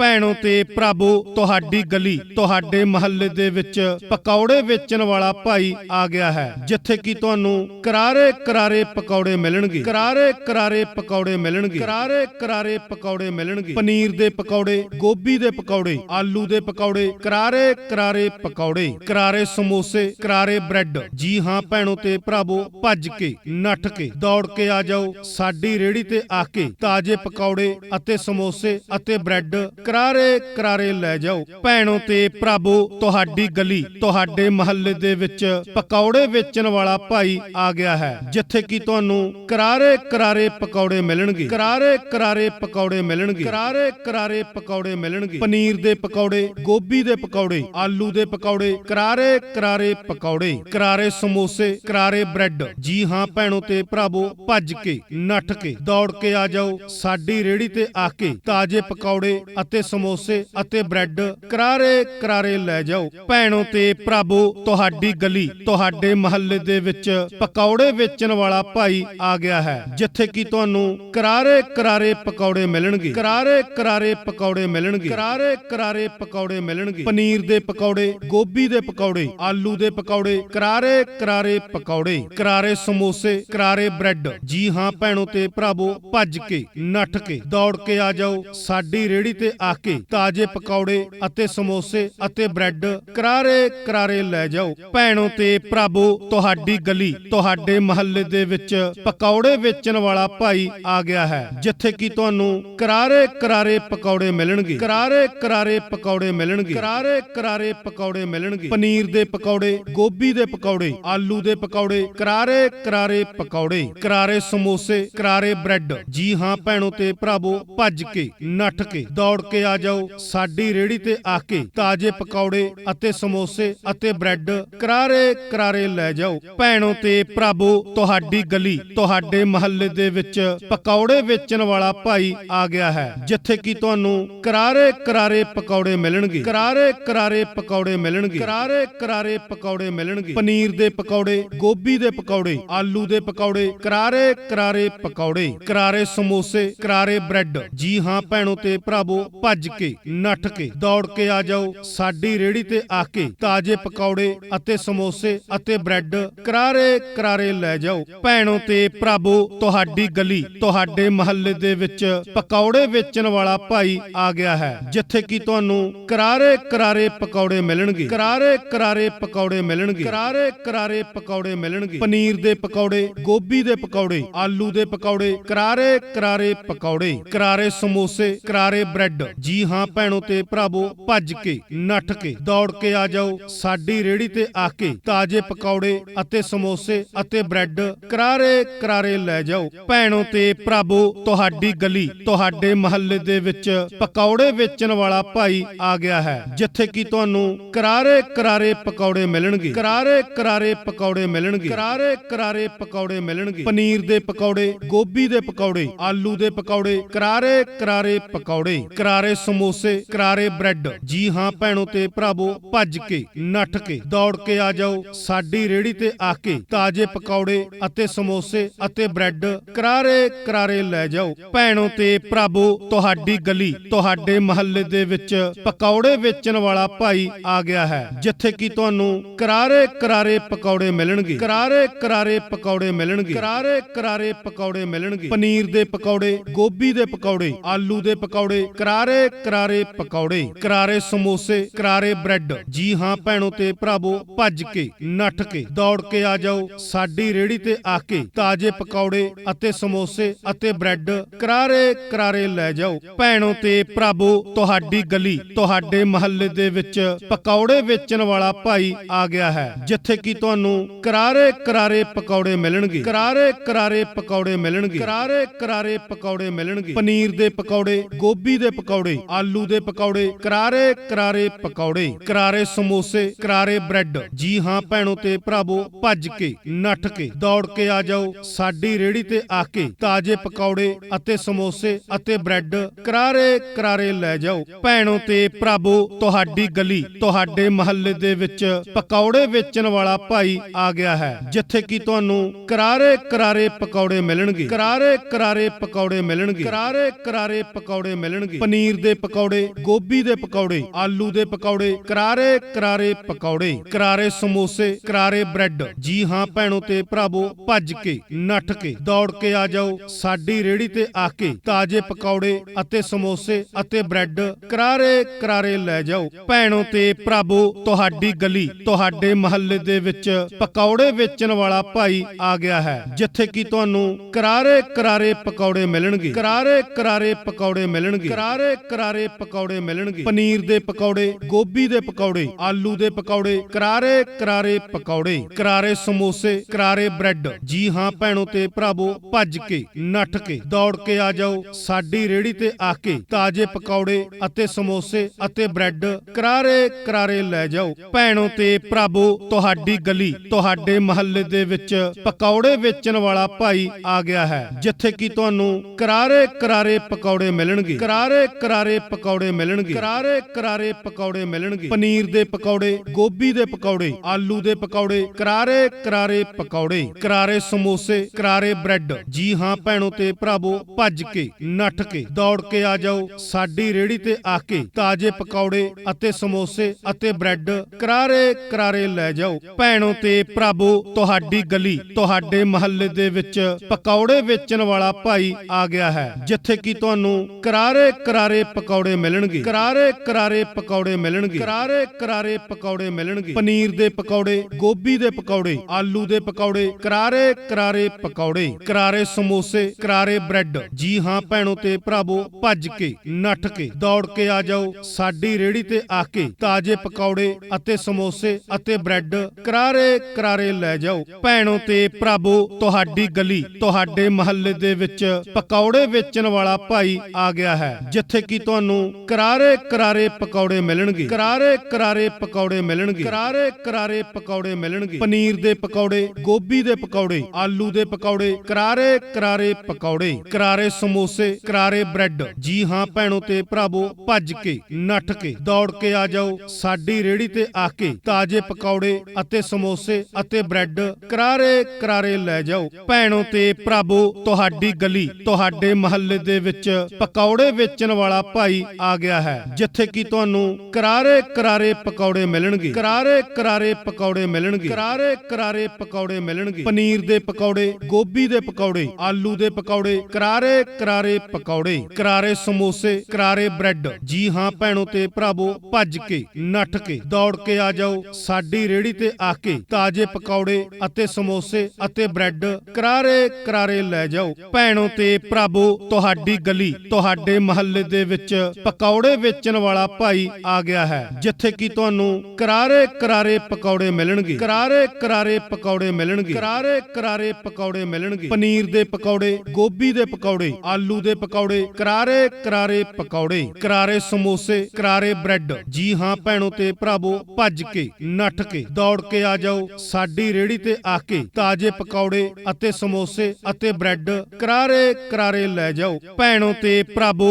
ਭੈਣੋ ਤੇ ਭਰਾਵੋ ਤੁਹਾਡੀ ਗਲੀ, ਤੁਹਾਡੇ ਮਹੱਲੇ ਦੇ ਵਿੱਚ ਪਕੌੜੇ ਵੇਚਣ ਵਾਲਾ ਭਾਈ ਆ ਗਿਆ ਹੈ, ਜਿੱਥੇ ਕਿ ਤੁਹਾਨੂੰ ਕਰਾਰੇ ਕਰਾਰੇ ਪਕੌੜੇ ਮਿਲਣਗੇ। ਕਰਾਰੇ ਕਰਾਰੇ ਪਕੌੜੇ ਮਿਲਣਗੇ। ਕਰਾਰੇ ਕਰਾਰੇ ਪਕੌੜੇ ਮਿਲਣਗੇ। ਪਨੀਰ ਦੇ ਪਕੌੜੇ, ਗੋਭੀ ਦੇ ਪਕੌੜੇ, ਆਲੂ ਦੇ ਪਕੌੜੇ, ਕਰਾਰੇ ਕਰਾਰੇ ਪਕੌੜੇ, ਕਰਾਰੇ ਸਮੋਸੇ, ਕਰਾਰੇ ਬ੍ਰੈਡ। ਜੀ ਹਾਂ ਭੈਣੋ ਤੇ ਭਰਾਵੋ ਭੱਜ ਕੇ, ਨੱਠ ਕੇ, ਦੌੜ ਕੇ ਆ ਜਾਓ। ਸਾਡੀ ਰੇੜੀ ਤੇ ਆ ਕੇ ਤਾਜ਼ੇ ਪਕੌੜੇ ਅਤੇ ਸਮੋਸੇ ਅਤੇ ਬ੍ਰੈਡ ਕਰਾਰੇ ਕਰਾਰੇ ਲੈ ਜਾਓ। ਭੈਣੋ ਤੇ ਭਰਾਵੋ, ਤੁਹਾਡੀ ਗਲੀ, ਤੁਹਾਡੇ ਮਹੱਲੇ ਦੇ ਵਿੱਚ ਪਕੌੜੇ ਵੇਚਣ ਵਾਲਾ ਭਾਈ ਆ ਗਿਆ ਹੈ, ਜਿੱਥੇ ਕਿ ਤੁਹਾਨੂੰ ਕਰਾਰੇ ਕਰਾਰੇ ਪਕੌੜੇ ਮਿਲਣਗੇ। ਕਰਾਰੇ ਕਰਾਰੇ ਪਕੌੜੇ ਮਿਲਣਗੇ। ਕਰਾਰੇ ਕਰਾਰੇ ਪਕੌੜੇ ਮਿਲਣਗੇ। ਪਨੀਰ ਦੇ ਪਕੌੜੇ, ਗੋਭੀ ਦੇ ਪਕੌੜੇ, ਆਲੂ ਦੇ ਪਕੌੜੇ, ਕਰਾਰੇ ਕਰਾਰੇ ਪਕੌੜੇ, ਕਰਾਰੇ ਸਮੋਸੇ, ਕਰਾਰੇ ਬ੍ਰੈਡ। ਜੀ ਹਾਂ ਭੈਣੋ ਤੇ ਭਰਾਵੋ, ਭੱਜ ਕੇ, ਨੱਠ ਕੇ, ਦੌੜ ਕੇ ਆ ਜਾਓ। ਸਾਡੀ ਰੇੜੀ ਤੇ ਆ ਕੇ ਤਾਜ਼ੇ ਪਕੌੜੇ ਅਤੇ ਸਮੋਸੇ ਅਤੇ ਬ੍ਰੈਡ ਕਰਾਰੇ ਕਰਾਰੇ ਲੈ ਜਾਓ। ਭੈਣੋ ਤੇ ਭਰਾਵੋ, ਤੁਹਾਡੀ ਗਲੀ, ਤੁਹਾਡੇ ਮਹੱਲੇ ਦੇ ਵਿੱਚ ਪਕੌੜੇ ਵੇਚਣ ਵਾਲਾ ਭਾਈ ਆ ਗਿਆ ਹੈ, ਜਿੱਥੇ ਕਿ ਤੁਹਾਨੂੰ ਕਰਾਰੇ ਕਰਾਰੇ ਪਕੌੜੇ ਮਿਲਣਗੇ। ਕਰਾਰੇ ਕਰਾਰੇ ਪਕੌੜੇ ਮਿਲਣਗੇ। ਕਰਾਰੇ ਕਰਾਰੇ ਪਕੌੜੇ ਮਿਲਣਗੇ। ਪਨੀਰ ਦੇ ਪਕੌੜੇ, ਗੋਭੀ ਦੇ ਪਕੌੜੇ, ਆਲੂ ਦੇ ਪਕੌੜੇ, ਕਰਾਰੇ ਕਰਾਰੇ ਪਕੌੜੇ, ਕਰਾਰੇ ਸਮੋਸੇ, ਕਰਾਰੇ ਬ੍ਰੈਡ। ਜੀ ਹਾਂ, ਭੈਣੋ ਤੇ ਭਰਾਵੋ, ਭੱਜ ਕੇ, ਨੱਠ ਕੇ, ਦੌੜ ਕੇ ਆ ਜਾਓ। ਸਾਡੀ ਰੇੜੀ ਤੇ ਆ ਕੇ ਤਾਜ਼ੇ ਪਕੌੜੇ ਅਤੇ ਸਮੋਸੇ ਅਤੇ ਬ੍ਰੈਡ ਕਰਾਰੇ ਕਰਾਰੇ ਲੈ ਜਾਓ। ਭੈਣੋ ਤੇ ਭਰਾਵੋ, ਤੁਹਾਡੀ ਗਲੀ, ਤੁਹਾਡੇ ਮਹੱਲੇ ਦੇ ਵਿੱਚ ਪਕੌੜੇ ਵੇਚਣ ਵਾਲਾ ਭਾਈ ਆ ਗਿਆ ਹੈ, ਜਿੱਥੇ ਕਿ ਤੁਹਾਨੂੰ ਕਰਾਰੇ ਕਰਾਰੇ ਪਕੌੜੇ ਮਿਲਣਗੇ। ਕਰਾਰੇ ਕਰਾਰੇ ਪਕੌੜੇ ਮਿਲਣਗੇ। ਕਰਾਰੇ ਕਰਾਰੇ ਪਕੌੜੇ ਮਿਲਣਗੇ। ਪਨੀਰ ਦੇ ਪਕੌੜੇ, ਗੋਭੀ ਦੇ ਪਕੌੜੇ, ਆਲੂ ਦੇ ਪਕੌੜੇ, ਕਰਾਰੇ ਕਰਾਰੇ ਪਕੌੜੇ, ਕਰਾਰੇ ਸਮੋਸੇ, ਕਰਾਰੇ ਬ੍ਰੈਡ। ਜੀ ਹਾਂ ਭੈਣੋ ਤੇ ਭਰਾਵੋ, ਭੱਜ ਕੇ, ਨੱਠ ਕੇ, ਦੌੜ ਕੇ ਆ ਜਾਓ, ਸਾਡੀ ਰੇੜੀ ਤੇ ਆ ਕੇ ਤਾਜ਼ੇ ਪਕੌੜੇ ਅਤੇ ਸਮੋਸੇ ਅਤੇ ਬ੍ਰੈਡ ਕਰਾਰੇ ਕਰਾਰੇ ਲੈ ਜਾਓ। ਭੈਣੋ ਤੇ ਭਰਾਵੋ, ਤੁਹਾਡੀ ਗਲੀ, ਤੁਹਾਡੇ ਮਹੱਲੇ ਦੇ ਵਿੱਚ ਪਕੌੜੇ ਵੇਚਣ ਵਾਲਾ ਭਾਈ ਆ ਗਿਆ ਹੈ, ਜਿੱਥੇ ਕਿ ਤੁਹਾਨੂੰ ਕਰਾਰੇ ਕਰਾਰੇ ਪਕੌੜੇ ਮਿਲਣਗੇ। ਕਰਾਰੇ ਕਰਾਰੇ ਪਕੌੜੇ ਮਿਲਣਗੇ। ਕਰਾਰੇ ਕਰਾਰੇ ਪਕੌੜੇ ਮਿਲਣਗੇ। ਪਨੀਰ ਦੇ ਪਕੌੜੇ, ਗੋਭੀ ਦੇ ਪਕੌੜੇ, ਆਲੂ ਦੇ ਪਕੌੜੇ, ਕਰਾਰੇ ਕਰਾਰੇ ਪਕੌੜੇ, ਕਰਾਰੇ ਸਮੋਸੇ, ਕਰਾਰੇ ਬ੍ਰੈਡ। ਜੀ ਹਾਂ, ਭੈਣੋ ਤੇ ਭਰਾਵੋ ਭੱਜ ਕੇ, ਨੱਠ ਕੇ, ਦੌੜ ਕੇ ਆ ਜਾਓ। ਸਾਡੀ ਰੇੜੀ ਤੇ ਆ ਕੇ ਤਾਜ਼ੇ ਪਕੌੜੇ ਅਤੇ ਸਮੋਸੇ ਅਤੇ ਬ੍ਰੈਡ ਕਰਾਰੇ ਕਰਾਰੇ ਲੈ ਜਾਓ। ਭੈਣੋ ਤੇ ਭਰਾਵੋ, ਤੁਹਾਡੀ ਗਲੀ, ਤੁਹਾਡੇ ਮਹੱਲੇ ਦੇ ਵਿੱਚ ਪਕੌੜੇ ਵੇਚਣ ਵਾਲਾ ਭਾਈ ਆ ਗਿਆ ਹੈ, ਜਿੱਥੇ ਕਿ ਤੁਹਾਨੂੰ ਕਰਾਰੇ ਕਰਾਰੇ ਪਕੌੜੇ ਮਿਲਣਗੇ। ਕਰਾਰੇ ਕਰਾਰੇ ਪਕੌੜੇ ਮਿਲਣਗੇ। ਕਰਾਰੇ ਕਰਾਰੇ ਪਕੌੜੇ ਮਿਲਣਗੇ। ਪਨੀਰ ਦੇ ਪਕੌੜੇ, ਗੋਭੀ ਦੇ ਪਕੌੜੇ, ਆਲੂ ਦੇ ਪਕੌੜੇ, ਕਰਾਰੇ ਕਰਾਰੇ ਪਕੌੜੇ, ਕਰਾਰੇ ਸਮੋਸੇ, ਕਰਾਰੇ ਬ੍ਰੈਡ ਜੀ ਹਾਂ ਭੈਣੋ ਤੇ ਭਰਾਵੋ, ਭੱਜ ਕੇ, ਨੱਠ ਕੇ, ਦੌੜ ਕੇ ਆ ਜਾਓ। ਸਾਡੀ ਰੇੜੀ ਤੇ ਆ ਕੇ ਤਾਜ਼ੇ ਪਕੌੜੇ ਅਤੇ ਸਮੋਸੇ ਅਤੇ ਬ੍ਰੈਡ ਕਰਾਰੇ ਕਰਾਰੇ ਲੈ ਜਾਓ। ਭੈਣੋ ਤੇ ਭਰਾਵੋ, ਤੁਹਾਡੀ ਗਲੀ, ਤੁਹਾਡੇ ਮਹੱਲੇ ਦੇ ਵਿੱਚ ਪਕੌੜੇ ਵੇਚਣ ਵਾਲਾ ਭਾਈ ਆ ਗਿਆ ਹੈ, ਜਿੱਥੇ ਕਿ ਤੁਹਾਨੂੰ ਕਰਾਰੇ ਕਰਾਰੇ ਪਕੌੜੇ ਮਿਲਣਗੇ। ਕਰਾਰੇ ਕਰਾਰੇ ਪਕੌੜੇ ਮਿਲਣਗੇ। ਕਰਾਰੇ ਕਰਾਰੇ ਪਕੌੜੇ ਮਿਲਣਗੇ। ਪਨੀਰ ਦੇ ਪਕੌੜੇ, ਗੋਭੀ ਦੇ ਪਕੌੜੇ, ਆਲੂ ਦੇ ਪਕੌੜੇ, ਕਰਾਰੇ ਕਰਾਰੇ ਪਕੌੜੇ, ਕਰਾਰੇ ਸਮੋਸੇ, ਕਰਾਰੇ ਬ੍ਰੈਡ। ਜੀ ਹਾਂ ਭੈਣੋ ਤੇ ਭਰਾਵੋ, ਭੱਜ ਕੇ, ਨੱਠ ਕੇ, ਦੌੜ ਕੇ ਆ ਜਾਓ। ਸਾਡੀ ਰੇੜੀ ਤੇ ਆ ਕੇ ਤਾਜ਼ੇ ਪਕੌੜੇ ਅਤੇ ਸਮੋਸੇ ਅਤੇ ਬ੍ਰੈਡ ਕਰਾਰੇ ਕਰਾਰੇ ਲੈ ਜਾਓ। ਭੈਣੋ ਤੇ ਭਰਾਵੋ, ਤੁਹਾਡੀ ਗਲੀ, ਤੁਹਾਡੇ ਮਹੱਲੇ ਦੇ ਵਿੱਚ ਪਕੌੜੇ ਵੇਚਣ ਵਾਲਾ ਭਾਈ ਆ ਗਿਆ ਹੈ, ਜਿੱਥੇ ਕਿ ਤੁਹਾਨੂੰ ਕਰਾਰੇ ਕਰਾਰੇ ਪਕੌੜੇ ਮਿਲਣਗੇ। ਕਰਾਰੇ ਕਰਾਰੇ ਪਕੌੜੇ ਮਿਲਣਗੇ। ਕਰਾਰੇ ਕਰਾਰੇ ਪਕੌੜੇ ਮਿਲਣਗੇ। ਪਨੀਰ ਦੇ ਪਕੌੜੇ, ਗੋਭੀ ਦੇ ਪਕੌੜੇ, ਆਲੂ ਦੇ ਪਕੌੜੇ, ਕਰਾਰੇ ਕਰਾਰੇ ਪਕੌੜੇ, ਕਰਾਰੇ ਸਮੋਸੇ, ਕਰਾਰੇ ਬ੍ਰੈਡ। ਜੀ ਹਾਂ ਭੈਣੋ ਤੇ ਭਰਾਵੋ, ਭੱਜ ਕੇ, ਨੱਠ ਕੇ, ਦੌੜ ਕੇ ਆ ਜਾਓ। ਸਾਡੀ ਰੇੜੀ ਤੇ ਆ ਕੇ ਤਾਜ਼ੇ ਪਕੌੜੇ ਅਤੇ ਸਮੋਸੇ ਅਤੇ ਬ੍ਰੈਡ ਕਰਾਰੇ ਕਰਾਰੇ ਲੈ ਜਾਓ। ਭੈਣੋ ਤੇ ਭਰਾਵੋ, ਤੁਹਾਡੀ ਗਲੀ, ਤੁਹਾਡੇ ਮਹੱਲੇ ਦੇ ਵਿੱਚ ਪਕੌੜੇ ਵੇਚਣ ਵਾਲਾ ਭਾਈ ਆ ਗਿਆ ਹੈ। ਜਿੱਥੇ ਕਿ ਤੁਹਾਨੂੰ ਕਰਾਰੇ ਕਰਾਰੇ ਪਕੌੜੇ ਮਿਲਣਗੇ। ਕਰਾਰੇ ਕਰਾਰੇ ਪਕੌੜੇ ਮਿਲਣਗੇ। ਕਰਾਰੇ ਕਰਾਰੇ ਪਕੌੜੇ ਮਿਲਣਗੇ। ਪਨੀਰ ਦੇ ਪਕੌੜੇ, ਗੋਭੀ ਦੇ ਪਕੌੜੇ ਆਲੂ ਦੇ ਪਕੌੜੇ, ਕਰਾਰੇ ਕਰਾਰੇ ਪਕੌੜੇ, ਕਰਾਰੇ ਸਮੋਸੇ, ਕਰਾਰੇ ਬ੍ਰੈਡ। ਜੀ ਹਾਂ ਭੈਣੋ ਤੇ ਭਰਾਵੋ, ਭੱਜ ਕੇ, ਨੱਠ ਕੇ, ਦੌੜ ਕੇ ਆ ਜਾਓ। ਸਾਡੀ ਰੇੜੀ ਤੇ ਆ ਕੇ ਤਾਜ਼ੇ ਪਕੌੜੇ ਅਤੇ ਸਮੋਸੇ ਅਤੇ ਬ੍ਰੈਡ ਕਰਾਰੇ ਕਰਾਰੇ ਲੈ ਜਾਓ। ਭੈਣੋ ਤੇ ਭਰਾਵੋ, ਤੁਹਾਡੀ ਗਲੀ, ਤੁਹਾਡੇ ਮਹੱਲੇ ਦੇ ਵਿੱਚ ਪਕੌੜੇ ਵੇਚਣ ਵਾਲਾ ਭਾਈ ਆ ਗਿਆ ਹੈ, ਜਿੱਥੇ ਕਿ ਤੁਹਾਨੂੰ ਕਰਾਰੇ ਕਰਾਰੇ ਪਕੌੜੇ ਮਿਲਣਗੇ। ਕਰਾਰੇ ਕਰਾਰੇ ਪਕੌੜੇ ਮਿਲਣਗੇ। ਕਰਾਰੇ ਕਰਾਰੇ ਪਕੌੜੇ ਮਿਲਣਗੇ। ਪਨੀਰ ਪਨੀਰ ਦੇ ਪਕੌੜੇ, ਗੋਭੀ ਦੇ ਪਕੌੜੇ, ਆਲੂ ਦੇ ਪਕੌੜੇ, ਕਰਾਰੇ ਕਰਾਰੇ ਪਕੌੜੇ, ਕਰਾਰੇ ਸਮੋਸੇ, ਕਰਾਰੇ ਬ੍ਰੈਡ। ਜੀ ਹਾਂ ਭੈਣੋ ਤੇ ਭਰਾਵੋ, ਭੱਜ ਕੇ, ਨੱਠ ਕੇ, ਦੌੜ ਕੇ ਆ ਜਾਓ। ਸਾਡੀ ਰੇੜੀ ਤੇ ਆ ਕੇ ਤਾਜ਼ੇ ਪਕੌੜੇ ਅਤੇ ਸਮੋਸੇ ਅਤੇ ਬ੍ਰੈਡ ਕਰਾਰੇ ਕਰਾਰੇ ਲੈ ਜਾਓ। ਭੈਣੋ ਤੇ ਭਰਾਵੋ, ਤੁਹਾਡੀ ਗਲੀ, ਤੁਹਾਡੇ ਮਹੱਲੇ ਦੇ ਵਿੱਚ ਪਕੌੜੇ ਵੇਚਣ ਵਾਲਾ ਭਾਈ ਆ ਗਿਆ ਹੈ। ਜਿੱਥੇ ਕਿ ਤੁਹਾਨੂੰ ਕਰਾਰੇ ਕਰਾਰੇ ਪਕੌੜੇ ਮਿਲਣਗੇ। ਕਰਾਰੇ ਕਰਾਰੇ ਪਕੌੜੇ ਮਿਲਣਗੇ। ਕਰਾਰੇ ਕਰਾਰੇ ਪਕੌੜੇ ਮਿਲਣਗੇ। ਪਨੀਰ ਦੇ ਪਕੌੜੇ, ਗੋਭੀ ਦੇ ਪਕੌੜੇ, ਆਲੂ ਦੇ ਪਕੌੜੇ, ਕਰਾਰੇ ਕਰਾਰੇ ਪਕੌੜੇ, ਕਰਾਰੇ ਸਮੋਸੇ, ਕਰਾਰੇ ਬ੍ਰੈਡ। ਜੀ ਹਾਂ ਭੈਣੋ ਤੇ ਭਰਾਵੋ, ਭੱਜ ਕੇ, ਨੱਠ ਕੇ, ਦੌੜ ਕੇ ਆ ਜਾਓ। ਸਾਡੀ ਰੇੜੀ ਤੇ ਆ ਕੇ ਤਾਜ਼ੇ ਪਕੌੜੇ ਅਤੇ ਸਮੋਸੇ ਅਤੇ ਬ੍ਰੈਡ ਕਰਾਰੇ ਕਰਾਰੇ ਲੈ ਜਾਓ। ਭੈਣੋ ਤੇ ਭਰਾਵੋ, ਤੁਹਾਡੀ ਗਲੀ, ਤੁਹਾਡੇ ਮਹੱਲੇ ਦੇ ਵਿੱਚ ਪਕੌੜੇ ਵੇਚਣ ਵਾਲਾ ਭਾਈ ਆ ਗਿਆ ਹੈ। ਜਿੱਥੇ ਕਿ ਤੁਹਾਨੂੰ ਕਰਾਰੇ ਕਰਾਰੇ ਪਕੌੜੇ ਮਿਲਣਗੇ। ਕਰਾਰੇ ਕਰਾਰੇ ਪਕੌੜੇ ਮਿਲਣਗੇ। ਕਰਾਰੇ ਕਰਾਰੇ ਪਕੌੜੇ ਮਿਲਣਗੇ। ਪਨੀਰ ਦੇ ਪਕੌੜੇ ਗੋਭੀ ਦੇ ਪਕੌੜੇ ਆਲੂ ਦੇ ਪਕੌੜੇ। ਕਰਾਰੇ ਕਰਾਰੇ ਪਕੌੜੇ। ਕਰਾਰੇ ਸਮੋਸੇ ਕਰਾਰੇ ਬ੍ਰੈਡ। ਜੀ ਹਾਂ ਭੈਣੋ ਤੇ ਭਰਾਵੋ ਭੱਜ ਕੇ ਨੱਠ ਕੇ ਦੌੜ ਕੇ ਆ ਜਾਓ। ਸਾਡੀ ਰੇੜੀ ਤੇ ਆ ਕੇ ਤਾਜ਼ੇ ਪਕੌੜੇ ਅਤੇ ਸਮੋਸੇ ਅਤੇ ਬ੍ਰੈਡ ਕਰਾਰੇ ਕਰਾਰੇ ਲੈ ਜਾਓ। ਭੈਣੋ ਤੇ ਭਰਾਵੋ ਤੁਹਾਡੀ ਗਲੀ ਤੁਹਾਡੇ ਮਹੱਲੇ ਦੇ ਵਿੱਚ ਪਕੌੜੇ ਵੇਚਣ ਵਾਲਾ ਭਾਈ ਆ ਗਿਆ ਹੈ। ਜਿੱਥੇ ਕਿ ਤੁਹਾਨੂੰ ਕਰਾਰੇ ਕਰਾਰੇ ਪਕੌੜੇ ਮਿਲਣਗੇ। ਕਰਾਰੇ ਕਰਾਰੇ ਪਕੌੜੇ ਮਿਲਣਗੇ। ਕਰਾਰੇ ਕਰਾਰੇ ਪਕੌੜੇ ਮਿਲਣਗੇ। ਪਨੀਰ ਦੇ ਪਕੌੜੇ ਗੋਭੀ ਦੇ ਪਕੌੜੇ ਆਲੂ ਦੇ ਪਕੌੜੇ ਕਰਾਰੇ ਕਰਾਰੇ ਪਕੌੜੇ ਕਰਾਰੇ ਸਮੋਸੇ ਕਰਾਰੇ ਬ੍ਰੈਡ। ਜੀ ਹਾਂ ਭੈਣੋ ਤੇ ਭਰਾਵੋ ਭੱਜ ਕੇ ਨੱਠ ਕੇ ਦੌੜ ਕੇ ਆ ਜਾਓ। ਸਾਡੀ ਰੇੜੀ ਤੇ ਆ ਕੇ ਤਾਜ਼ੇ ਪਕੌੜੇ ਅਤੇ ਸਮੋਸੇ ਅਤੇ ਬ੍ਰੈਡ ਕਰਾਰੇ ਕਰਾਰੇ ਲੈ ਜਾਓ। ਭੈਣੋ ਤੇ ਭਰਾਵੋ ਤੁਹਾਡੀ ਗਲੀ ਤੁਹਾਡੇ ਮਹੱਲੇ ਦੇ ਵਿੱਚ ਪਕੌੜੇ ਵੇਚਣ ਵਾਲਾ ਭਾਈ ਆ ਗਿਆ ਹੈ ਜਿੱਥੇ ਕੀ ਤੁਹਾਨੂੰ ਕਰਾਰੇ ਕਰਾਰੇ ਪਕੌੜੇ ਮਿਲਣਗੇ। ਕਰਾਰੇ ਕਰਾਰੇ ਪਕੌੜੇ ਮਿਲਣਗੇ। ਕਰਾਰੇ ਕਰਾਰੇ ਪਕੌੜੇ ਮਿਲਣਗੇ। ਪਨੀਰ ਦੇ ਪਕੌੜੇ, ਗੋਭੀ ਦੇ ਪਕੌੜੇ, ਆਲੂ ਦੇ ਪਕੌੜੇ, ਕਰਾਰੇ ਕਰਾਰੇ ਪਕੌੜੇ, ਕਰਾਰੇ ਸਮੋਸੇ, ਕਰਾਰੇ ਬ੍ਰੈਡ। ਜੀ ਹਾਂ ਭੈਣੋ ਤੇ ਭਰਾਵੋ, ਭੱਜ ਕੇ, ਨੱਠ ਕੇ, ਦੌੜ ਕੇ ਆ ਜਾਓ। ਸਾਡੀ ਰੇੜੀ ਤੇ ਆ ਕੇ ਤਾਜ਼ੇ ਪਕੌੜੇ ਅਤੇ ਸਮੋਸੇ ਅਤੇ ਬ੍ਰੈਡ ਕਰਾਰੇ ਕਰਾਰੇ ਲੈ ਜਾਓ। ਭੈਣੋ ਤੇ ਭਰਾਵੋ, ਤੁਹਾਡੀ ਗਲੀ, ਤੁਹਾਡੇ ਮਹੱਲੇ ਦੇ ਵਿੱਚ ਪਕੌੜੇ ਵੇਚਣ ਵਾਲਾ ਭਾਈ ਆ ਗਿਆ ਹੈ, ਜਿੱਥੇ ਕਿ ਤੁਹਾਨੂੰ ਕਰਾਰੇ ਕਰਾਰੇ ਪਕੌੜੇ ਮਿਲਣਗੇ। ਕਰਾਰੇ ਕਰਾਰੇ ਪਕੌੜੇ ਮਿਲਣਗੇ। ਕਰਾਰੇ ਕਰਾਰੇ ਪਕੌੜੇ ਮਿਲਣਗੇ। ਪਨੀਰ ਦੇ ਪਕੌੜੇ, ਗੋਭੀ ਦੇ ਪਕੌੜੇ, ਆਲੂ ਦੇ ਪਕੌੜੇ, ਕਰਾਰੇ ਕਰਾਰੇ ਪਕੌੜੇ, ਕਰਾਰੇ ਸਮੋਸੇ, ਕਰਾਰੇ ਬ੍ਰੈਡ। ਜੀ ਹਾਂ ਭੈਣੋ ਤੇ ਭਰਾਵੋ, ਭੱਜ ਕੇ, ਨੱਠ ਕੇ, ਦੌੜ ਕੇ ਆ ਜਾਓ। ਸਾਡੀ ਰੇੜੀ ਤੇ ਆ ਕੇ ਤਾਜ਼ੇ ਪਕੌੜੇ ਅਤੇ ਸਮੋਸੇ ਅਤੇ ਬ੍ਰੈਡ ਕਰਾਰੇ ਕਰਾਰੇ ਲੈ ਜਾਓ। ਭੈਣੋ ਤੇ ਭਰਾਵੋ, ਤੁਹਾਡੀ ਗਲੀ, ਤੁਹਾਡੇ ਮਹੱਲੇ ਦੇ ਵਿੱਚ ਪਕੌੜੇ ਵੇਚਣ ਵਾਲਾ ਭਾਈ ਆ ਗਿਆ ਹੈ, ਜਿੱਥੇ ਕਿ ਤੁਹਾਨੂੰ ਕਰਾਰੇ ਕਰਾਰੇ ਪਕੌੜੇ ਮਿਲਣਗੇ। ਕਰਾਰੇ ਕਰਾਰੇ ਪਕੌੜੇ ਮਿਲਣਗੇ। ਕਰਾਰੇ ਕਰਾਰੇ ਪਕੌੜੇ ਮਿਲਣਗੇ। ਪਨੀਰ ਦੇ ਪਕੌੜੇ, ਗੋਭੀ ਦੇ ਪਕੌੜੇ, ਆਲੂ ਦੇ ਪਕੌੜੇ, ਕਰਾਰੇ ਕਰਾਰੇ ਪਕੌੜੇ, ਕਰਾਰੇ ਸਮੋਸੇ, ਕਰਾਰੇ ਬ੍ਰੈਡ। ਜੀ ਹਾਂ ਭੈਣੋ ਤੇ ਭਰਾਵੋ, ਭੱਜ ਕੇ, ਨੱਠ ਕੇ, ਦੌੜ ਕੇ ਆ ਜਾਓ। ਸਾਡੀ ਰੇੜੀ ਤੇ ਆ ਕੇ ਤਾਜ਼ੇ ਪਕੌੜੇ ਅਤੇ ਸਮੋਸੇ ਅਤੇ ਬ੍ਰੈਡ ਕਰਾਰੇ ਕਰਾਰੇ ਲੈ ਜਾਓ। ਭੈਣੋ ਤੇ ਭਰਾਵੋ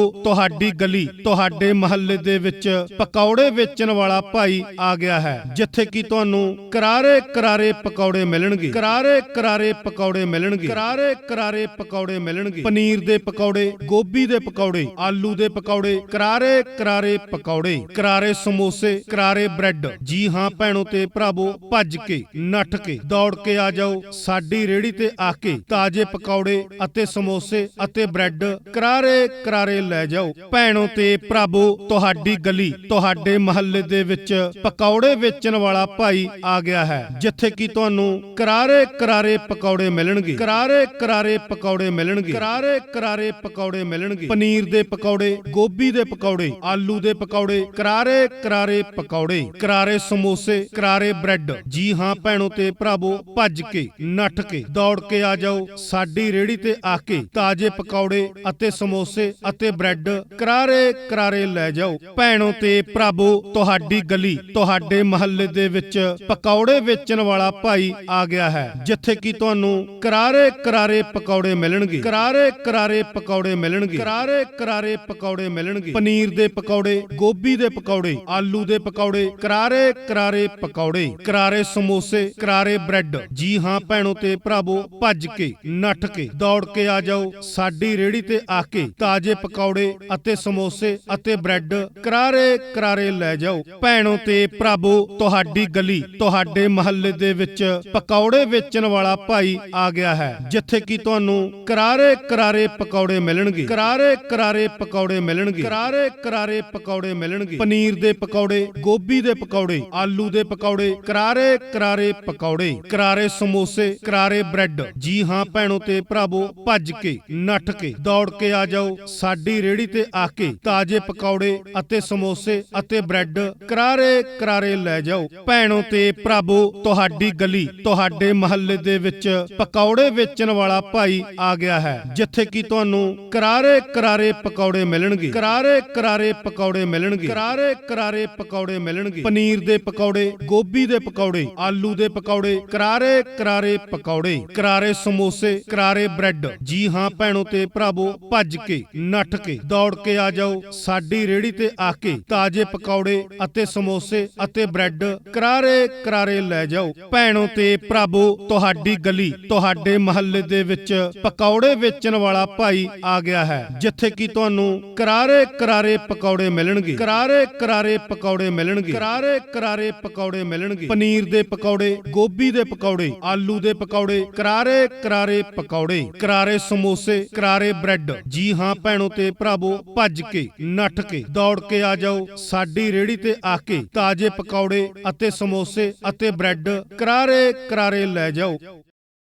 ਤੁਹਾਡੀ ਗਲੀ, ਤੁਹਾਡੇ ਮਹੱਲੇ ਦੇ ਵਿੱਚ ਪਕੌੜੇ ਵੇਚਣ ਵਾਲਾ ਭਾਈ ਆ ਗਿਆ ਹੈ, ਜਿੱਥੇ ਕਿ ਤੁਹਾਨੂੰ ਕਰਾਰੇ ਕਰਾਰੇ ਪਕੌੜੇ ਮਿਲਣਗੇ। ਕਰਾਰੇ ਕਰਾਰੇ ਪਕੌੜੇ ਮਿਲਣਗੇ। ਕਰਾਰੇ ਕਰਾਰੇ ਪਕੌੜੇ ਮਿਲਣਗੇ। ਪਨੀਰ ਦੇ ਪਕੌੜੇ, ਗੋਭੀ ਦੇ ਪਕੌੜੇ, ਆਲੂ ਦੇ ਪਕੌੜੇ, ਕਰਾਰੇ ਕਰਾਰੇ ਪਕੌੜੇ, ਕਰਾਰੇ ਸਮੋਸੇ, ਕਰਾਰੇ ਬ੍ਰੈਡ। ਜੀ ਹਾਂ ਭੈਣੋ ਤੇ ਭਰਾਵੋ, ਭੱਜ ਕੇ, ਨੱਠ ਕੇ, ਦੌੜ ਕੇ ਆ ਜਾਓ। ਸਾਡੀ ਰੇੜੀ ਤੇ ਆ ਕੇ ਤਾਜ਼ੇ ਪਕੌੜੇ ਅਤੇ ਸਮੋਸੇ ਅਤੇ ਬ੍ਰੈਡ ਕਰਾਰੇ ਕਰਾਰੇ ਲੈ ਜਾਓ। ਭੈਣੋ ਤੇ ਭਰਾਵੋ, ਤੁਹਾਡੀ ਗਲੀ, ਤੁਹਾਡੇ ਮਹੱਲੇ ਦੇ ਵਿੱਚ ਪਕੌੜੇ ਵੇਚਣ ਵਾਲਾ ਭਾਈ ਆ ਗਿਆ ਹੈ, ਜਿੱਥੇ ਕਿ ਤੁਹਾਨੂੰ ਕਰਾਰੇ ਕਰਾਰੇ ਪਕੌੜੇ ਮਿਲਣਗੇ। ਕਰਾਰੇ ਕਰਾਰੇ ਪਕੌੜੇ ਮਿਲਣਗੇ। ਕਰਾਰੇ ਕਰਾਰੇ ਪਕੌੜੇ ਮਿਲਣਗੇ। ਪਨੀਰ ਦੇ ਪਕੌੜੇ, ਗੋਭੀ ਦੇ ਪਕੌੜੇ, ਆਲੂ ਦੇ ਪਕੌੜੇ, ਕਰਾਰੇ ਕਰਾਰੇ ਪਕੌੜੇ, ਕਰਾਰੇ ਸਮੋਸੇ, ਕਰਾਰੇ ਬ੍ਰੈਡ। ਜੀ ਹਾਂ ਭੈਣੋ ਤੇ ਭਰਾਵੋ, ਭੱਜ ਕੇ, ਨੱਠ ਕੇ, ਦੌੜ ਕੇ ਆ ਜਾਓ। ਸਾਡੀ ਰੇੜੀ ਤੇ ਆ ਕੇ ਤਾਜ਼ੇ ਪਕੌੜੇ ਅਤੇ ਸਮੋਸੇ ਅਤੇ ਬ੍ਰੈਡ ਕਰਾਰੇ ਕਰਾਰੇ ਲੈ ਜਾਓ। ਭੈਣੋ ਤੇ ਭਰਾਵੋ ਤੁਹਾਡੀ ਗਲੀ, ਤੁਹਾਡੇ ਮਹੱਲੇ ਦੇ ਵਿੱਚ ਪਕੌੜੇ ਵੇਚਣ ਵਾਲਾ ਭਾਈ ਆ ਗਿਆ ਹੈ, ਜਿੱਥੇ ਕਿ ਤੁਹਾਨੂੰ ਕਰਾਰੇ ਕਰਾਰੇ ਪਕੌੜੇ ਮਿਲਣਗੇ। ਕਰਾਰੇ ਕਰਾਰੇ ਪਕੌੜੇ ਮਿਲਣਗੇ। ਕਰਾਰੇ ਕਰਾਰੇ ਪਕੌੜੇ ਮਿਲਣਗੇ। ਪਨੀਰ ਦੇ ਪਕੌੜੇ, ਗੋਭੀ ਦੇ ਪਕੌੜੇ, ਆਲੂ ਦੇ ਪਕੌੜੇ, ਕਰਾਰੇ ਕਰਾਰੇ ਪਕੌੜੇ, ਕਰਾਰੇ ਸਮੋਸੇ, ਕਰਾਰੇ ਬ੍ਰੈਡ। ਜੀ ਹਾਂ, ਭੈਣੋ ਤੇ ਭਰਾਵੋ ਭੱਜ ਕੇ, ਨੱਠ ਕੇ, ਦੌੜ ਕੇ ਆ ਜਾਓ। ਸਾਡੀ ਰੇੜੀ ਤੇ ਆ ਕੇ ਤਾਜ਼ੇ ਪਕੌੜੇ ਅਤੇ ਸਮੋਸੇ ਅਤੇ ਬ੍ਰੈਡ ਕਰਾਰੇ ਕਰਾਰੇ ਲੈ ਜਾਓ। ਭੈਣੋ ਤੇ ਭਰਾਵੋ, ਤੁਹਾਡੀ ਗਲੀ, ਤੁਹਾਡੇ ਮਹੱਲੇ ਦੇ ਵਿੱਚ ਪਕੌੜੇ ਵੇਚਣ ਵਾਲਾ ਭਾਈ ਆ ਗਿਆ ਹੈ, ਜਿੱਥੇ ਕਿ ਤੁਹਾਨੂੰ ਕਰਾਰੇ ਕਰਾਰੇ ਪਕੌੜੇ ਮਿਲਣਗੇ। ਕਰਾਰੇ ਕਰਾਰੇ ਪਕੌੜੇ ਮਿਲਣਗੇ। ਕਰਾਰੇ ਕਰਾਰੇ ਪਕੌੜੇ ਮਿਲਣਗੇ। ਪਨੀਰ ਦੇ ਪਕੌੜੇ, ਗੋਭੀ ਦੇ ਪਕੌੜੇ, ਆਲੂ ਦੇ ਪਕੌੜੇ, ਕਰਾਰੇ ਕਰਾਰੇ ਪਕੌੜੇ, ਕਰਾਰੇ ਸਮੋਸੇ, ਕਰਾਰੇ ਬ੍ਰੈਡ। ਜੀ ਹਾਂ ਭੈਣੋ ਤੇ ਭਰਾਵੋ, ਭੱਜ ਕੇ, ਨੱਠ ਕੇ, ਦੌੜ ਕੇ ਆ ਜਾਓ। ਸਾਡੀ ਰੇੜੀ ਤੇ ਆ ਕੇ ਤਾਜ਼ੇ ਪਕੌੜੇ ਅਤੇ ਸਮੋਸੇ ਅਤੇ ਬ੍ਰੈਡ ਕਰਾਰੇ ਕਰਾਰੇ ਲੈ ਜਾਓ। ਭੈਣੋ ਤੇ ਭਰਾਵੋ, ਤੁਹਾਡੀ ਗਲੀ, ਤੁਹਾਡੇ ਮਹੱਲੇ ਦੇ ਵਿੱਚ ਪਕੌੜੇ ਵੇਚਣ ਵਾਲਾ ਭਾਈ ਆ ਗਿਆ ਹੈ, ਜਿੱਥੇ ਕਿ ਤੁਹਾਨੂੰ ਕਰਾਰੇ ਕਰਾਰੇ ਪਕੌੜੇ ਮਿਲਣਗੇ। ਕਰਾਰੇ ਕਰਾਰੇ ਪਕੌੜੇ ਮਿਲਣਗੇ। ਕਰਾਰੇ ਕਰਾਰੇ ਪਕੌੜੇ ਮਿਲਣਗੇ। ਪਨੀਰ ਦੇ ਪਕੌੜੇ, ਗੋਭੀ ਦੇ ਪਕੌੜੇ, ਆਲੂ ਦੇ ਪਕੌੜੇ, ਕਰਾਰੇ ਕਰਾਰੇ ਪਕੌੜੇ, ਕਰਾਰੇ ਸਮੋਸੇ, ਕਰਾਰੇ ਬ੍ਰੈਡ। ਜੀ ਹਾਂ, ਭੈਣੋ ਤੇ ਭਰਾਵੋ, ਭੱਜ ਕੇ, ਨੱਠ ਕੇ, ਦੌੜ ਕੇ ਆ ਜਾਓ, ਸਾਡੀ ਰੇੜੀ ਤੇ ਆ ਕੇ ਤਾਜ਼ੇ ਪਕੌੜੇ ਅਤੇ ਸਮੋਸੇ ਅਤੇ ਬ੍ਰੈਡ ਕਰਾਰੇ ਕਰਾਰੇ ਲੈ ਜਾਓ। ਭੈਣੋ ਤੇ ਭਰਾਵੋ, ਤੁਹਾਡੀ ਗਲੀ, ਤੁਹਾਡੇ ਮਹੱਲੇ ਦੇ ਵਿੱਚ ਪਕੌੜੇ ਵੇਚਣ ਵਾਲਾ ਭਾਈ ਆ ਗਿਆ ਹੈ, ਜਿੱਥੇ ਕਿ ਤੁਹਾਨੂੰ ਕਰਾਰੇ ਕਰਾਰੇ ਪਕੌੜੇ ਮਿਲਣਗੇ। ਕਰਾਰੇ ਕਰਾਰੇ ਪਕੌੜੇ ਮਿਲਣਗੇ। ਕਰਾਰੇ ਕਰਾਰੇ ਪਕੌੜੇ ਮਿਲਣਗੇ। ਪਨੀਰ ਦੇ ਪਕੌੜੇ, ਗੋਭੀ ਦੇ ਪਕੌੜੇ, ਆਲੂ ਦੇ ਪਕੌੜੇ, ਕਰਾਰੇ ਕਰਾਰੇ ਪਕੌੜੇ, ਕਰਾਰੇ ਸਮੋਸੇ, ਕਰਾਰੇ ਬ੍ਰੈਡ। ਜੀ ਹਾਂ, ਭੈਣੋ ਤੇ ਭਰਾਵੋ ਭੱਜ ਕੇ, ਨੱਠ ਕੇ, ਦੌੜ ਕੇ ਆ ਜਾਓ। ਸਾਡੀ ਰੇੜੀ ਤੇ ਆ ਕੇ ਤਾਜ਼ੇ ਪਕੌੜੇ ਅਤੇ ਸਮੋਸੇ ਅਤੇ ਬ੍ਰੈਡ ਕਰਾਰੇ ਕਰਾਰੇ ਲੈ ਜਾਓ।